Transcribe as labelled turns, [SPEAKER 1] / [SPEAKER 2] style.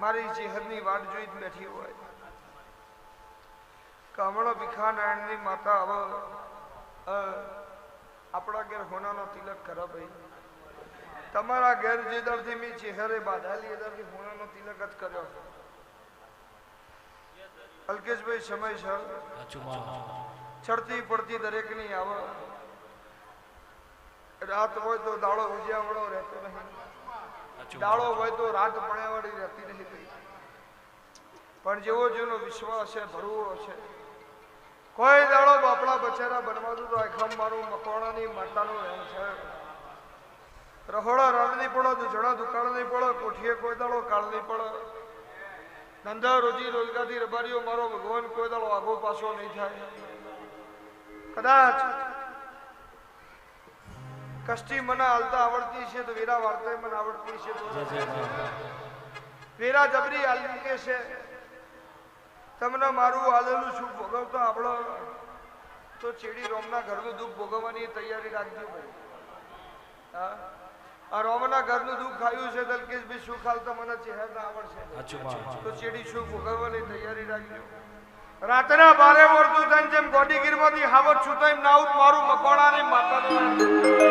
[SPEAKER 1] મારી ચેહરની વાટ જોઈ જ બેઠી હોય. કમળો ભીખાનારાયણની માતા હવે આપણા ઘેર હોનાનો તિલક કરો ભાઈ. તમારા ઘેર જે દરથી મેં ચહેરે બાંધાલી દરથી હોનાનો તિલક જ કર્યો. અલ્કેશભાઈ સમય છે. ચડતી પડતી દરેકની આવે. રાત હોય તો દાડો ઉજ્યાવડો રહેતો નહીં. દાડો હોય તો રાત પડ્યાવાળી રહેતી પણ જેવો જેનો વિશ્વાસ છે ભરવો છે. કોઈ દાડો બાપડા બચારા બનવાનું તો આખમ મારું મકવાણાની માતાનું રહેણ છે. રહોડા રાડ નહીં પડો દુજણા દુકાળ નહીં પડો કોઠીએ કોઈ દાડો કાળ નહીં પડો. ધંધા રોજી રોજગારથી રબારીઓ મારો ભગવાન કોઈ દાડો આગો પાછો નહીં થાય. કદાચ કષ્ટી મને હાલતા આવડતી છે તો વીરા વાર્તા મને આવડતી છે વીરા જબરી હાલતી છે. તમને મારું હાલેલું સુખ ભોગવતો આપણો તો ચેડી રોમના ઘરનું દુઃખ ભોગવવાની તૈયારી રાખજો ભાઈ. હા? આ રોમના ઘરનું દુઃખ ખાયું છે દલકેશ બી સુખ હાલતા મને ચહેરા આવડશે. તો ચેડી સુખ ભોગવવાની તૈયારી રાખજો. રાતના બારે વર્તું થાય જેમ ગોડી ગીરમાંથી હાવત છું તો એમ નાઉત મારું મકોડાની માતા